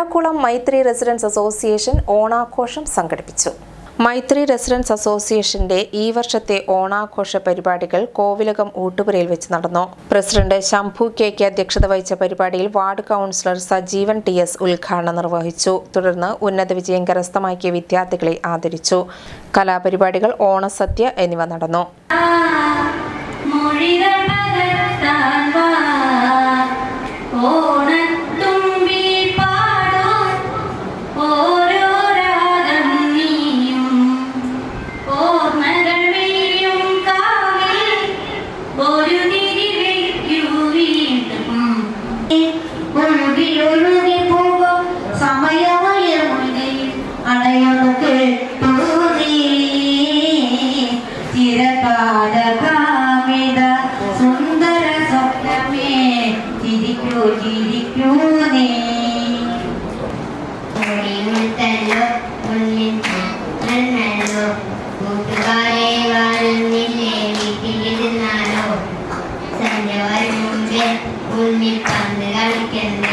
കാരാക്കുളം മൈത്രി residence association ഓണാഘോഷം സംഘടിപ്പിച്ചു. മൈത്രി residence അസോസിയേഷന്റെ ഈ വർഷത്തെ ഓണാഘോഷ പരിപാടികൾ കോവിലകം ഊട്ടുപുരയിൽ വെച്ച് നടന്നു. പ്രസിഡന്റ് ശംഭു കെ കെ അധ്യക്ഷത വഹിച്ച പരിപാടിയിൽ ward councillor Sajeevan T S ഉദ്ഘാടനം നിർവഹിച്ചു. തുടർന്ന് ഉന്നത വിജയം കരസ്ഥമാക്കിയ വിദ്യാർത്ഥികളെ ആദരിച്ചു. കലാപരിപാടികൾ ഓണസദ്യ എന്നിവ നടന്നു. മുന്നിൽ അടയൊന്നു കേട്ടു നീ ചിരകാല കാമിത സുന്ദര സ്വപ്നമേ ചിരിക്കൂ ചിരിക്കൂ നീ. മുത്തല്ലോ മുന്നിൽ നന്നല്ലോ കൂട്ടുകാരെ വളർന്നില്ലേ വീട്ടിലിരുന്നാലോ? സന്ധ്യ വരും മുമ്പേ മുന്നിൽ പന്ത് കളിക്കണ്ടേ?